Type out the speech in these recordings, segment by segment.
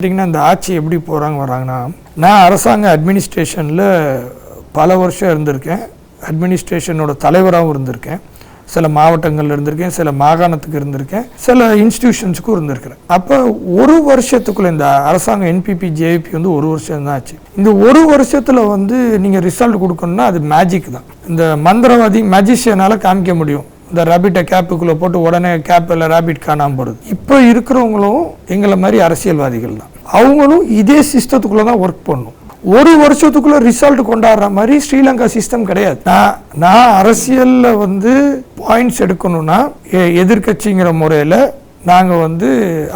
பார்த்தீங்கன்னா இந்த ஆட்சி எப்படி போகிறாங்க வராங்கன்னா நான் அரசாங்க அட்மினிஸ்ட்ரேஷனில் பல வருஷம் இருந்திருக்கேன். அட்மினிஸ்ட்ரேஷனோட தலைவராகவும் இருந்திருக்கேன். சில மாவட்டங்களில் இருந்திருக்கேன் சில மாகாணத்துக்கு இருந்திருக்கேன் சில இன்ஸ்டிடியூஷன்ஸுக்கும் இருந்திருக்கிறேன். அப்போ ஒரு வருஷத்துக்குள்ள இந்த அரசாங்கம் என்பிபி ஜேபி வந்து ஒரு வருஷம் தான் ஆச்சு. இந்த ஒரு வருஷத்தில் வந்து நீங்கள் ரிசல்ட் கொடுக்கணும்னா அது மேஜிக் தான். இந்த மந்திரவாதி மேஜிஷியனால் காமிக்க முடியும். இந்த ரேபிட்டை கேப்புக்குள்ளே போட்டு உடனே கேப்பில் ரேபிட் காணாமல் போடுது இப்போ இருக்கிறவங்களும் எங்களை மாதிரி அரசியல்வாதிகள் தான். அவங்களும் இதே சிஸ்டத்துக்குள்ளே தான் ஒர்க் பண்ணும். ஒரு வருஷத்துக்குள்ள ரிசல்ட் கொண்டாடுற மாதிரி ஸ்ரீலங்கா சிஸ்டம் கிடையாது. நான் நான் அரசியலில் வந்து பாயிண்ட்ஸ் எடுக்கணும்னா எ- எதிர்க்கட்சிங்கிற முறையில் நாங்கள் வந்து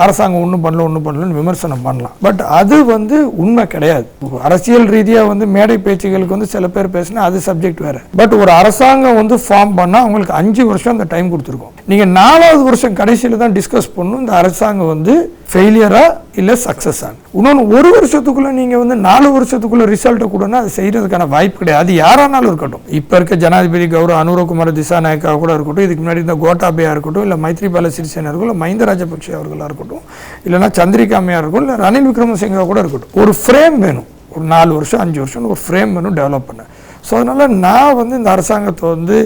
அரசாங்கம் ஒன்றும் பண்ணல ஒன்றும் பண்ணலன்னு விமர்சனம் பண்ணலாம். பட் அது வந்து உண்மை கிடையாது. அரசியல் ரீதியாக வந்து மேடை பேச்சுகளுக்கு வந்து சில பேர் பேசினா அது சப்ஜெக்ட் வேறு. பட் ஒரு அரசாங்கம் வந்து ஃபார்ம் பண்ணால் அவங்களுக்கு அஞ்சு வருஷம் அந்த டைம் கொடுத்துருக்கோம். நீங்கள் நாலாவது வருஷம் கடைசியில் தான் டிஸ்கஸ் பண்ணணும். இந்த அரசாங்கம் வந்து ஃபெயிலியராக இல்லை சக்ஸஸ் ஆகும் இன்னொன்று ஒரு வருஷத்துக்குள்ளே நீங்கள் வந்து நாலு வருஷத்துக்குள்ளே ரிசல்ட்டை கொடுனா அது செய்கிறதுக்கான வாய்ப்பு கிடையாது. அது யாரானாலும் இருக்கட்டும். இப்போ இருக்க ஜனாதிபதி கௌரவ அனுரகுமார திசாநாயக்கா கூட இருக்கட்டும் இதுக்கு முன்னாடி இந்த கோட்டாபயா இருக்கட்டும் இல்லை மைத்ரிபால சிறிசேனா இருக்கட்டும் இல்லை மஹிந்த ராஜபக்ஷ அவர்களாக இருக்கட்டும் இல்லைனா சந்திரிகாமையாக இருக்கட்டும் இல்லை ரணில் விக்ரமசிங்கா கூட இருக்கட்டும். ஒரு ஃப்ரேம் வேணும். ஒரு நாலு வருஷம் அஞ்சு வருஷம்னு ஒரு ஃப்ரேம் வேணும் டெவலப் பண்ண. ஸோ அதனால் நான் வந்து இந்த அரசாங்கத்தை வந்து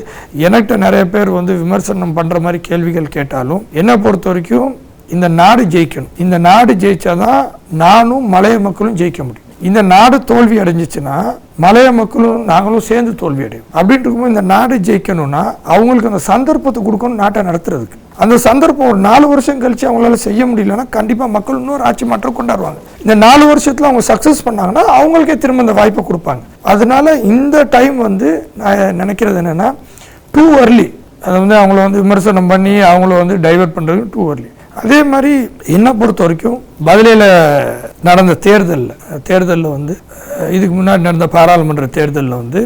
எனக்கிட்ட நிறைய பேர் வந்து விமர்சனம் பண்ணுற மாதிரி கேள்விகள் கேட்டாலும் என்னை பொறுத்த வரைக்கும் இந்த நாடு ஜெயிக்கணும். இந்த நாடு ஜெயிச்சாதான் நானும் மலைய மக்களும் ஜெயிக்க முடியும். இந்த நாடு தோல்வி அடைஞ்சிச்சுன்னா மலைய மக்களும் நாங்களும் சேர்ந்து தோல்வி அடையும் அப்படின்ட்டு இருக்கும்போது இந்த நாடு ஜெயிக்கணும்னா அவங்களுக்கு அந்த சந்தர்ப்பத்தை கொடுக்கணும் நாட்டை நடத்துறதுக்கு. அந்த சந்தர்ப்பம் ஒரு நாலு வருஷம் கழிச்சு அவங்களால செய்ய முடியலன்னா கண்டிப்பாக மக்கள் இன்னொரு ஆட்சி மாற்றம் கொண்டாடுவாங்க. இந்த நாலு வருஷத்தில் அவங்க சக்ஸஸ் பண்ணாங்கன்னா அவங்களுக்கே திரும்ப இந்த வாய்ப்பை கொடுப்பாங்க. அதனால இந்த டைம் வந்து நான் நினைக்கிறது என்னன்னா டூ அர்லி அதை வந்து அவங்கள வந்து விமர்சனம் பண்ணி அவங்கள வந்து டைவர்ட் பண்ணுறது டூ அர்லி அதே மாதிரி என்னை பொறுத்த வரைக்கும் பதிலையில் நடந்த தேர்தலில் தேர்தலில் வந்து இதுக்கு முன்னாடி நடந்த பாராளுமன்ற தேர்தலில் வந்து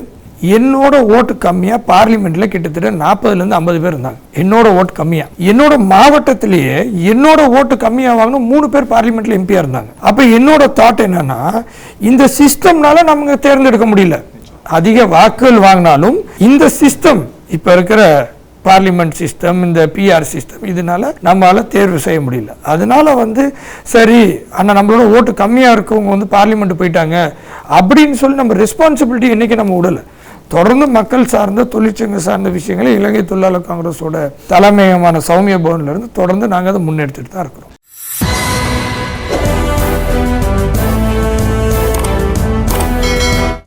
என்னோட ஓட்டு கம்மியாக பார்லிமெண்ட்டில் கிட்டத்தட்ட நாற்பதுலேருந்து ஐம்பது பேர் இருந்தாங்க. என்னோட ஓட்டு கம்மியாக என்னோட மாவட்டத்திலேயே என்னோட ஓட்டு கம்மியாக வாங்கணும் மூணு பேர் பார்லிமெண்ட்டில் எம்பியாக இருந்தாங்க. அப்போ என்னோட தாட் என்னன்னா இந்த சிஸ்டம்னால நமக்கு தேர்ந்தெடுக்க முடியல. அதிக வாக்குகள் வாங்கினாலும் இந்த சிஸ்டம் இப்போ இருக்கிற பார்லிமெண்ட் சிஸ்டம் இந்த பிஆர் சிஸ்டம் இதனால நம்மளால் தேர்வு செய்ய முடியல. அதனால வந்து சரி ஆனால் நம்மளோட ஓட்டு கம்மியாக இருக்கவங்க வந்து பார்லிமெண்ட் போயிட்டாங்க அப்படின்னு சொல்லி நம்ம ரெஸ்பான்சிபிலிட்டி என்னைக்கு நம்ம விடலை. தொடர்ந்து மக்கள் சார்ந்த தொழிற்சங்க சார்ந்த விஷயங்களை இலங்கை தொழிலாளர் காங்கிரஸோட தலைமையகமான சௌமிய பவன்லேருந்து தொடர்ந்து நாங்கள் அதை முன்னெடுத்துட்டு தான் இருக்கிறோம்.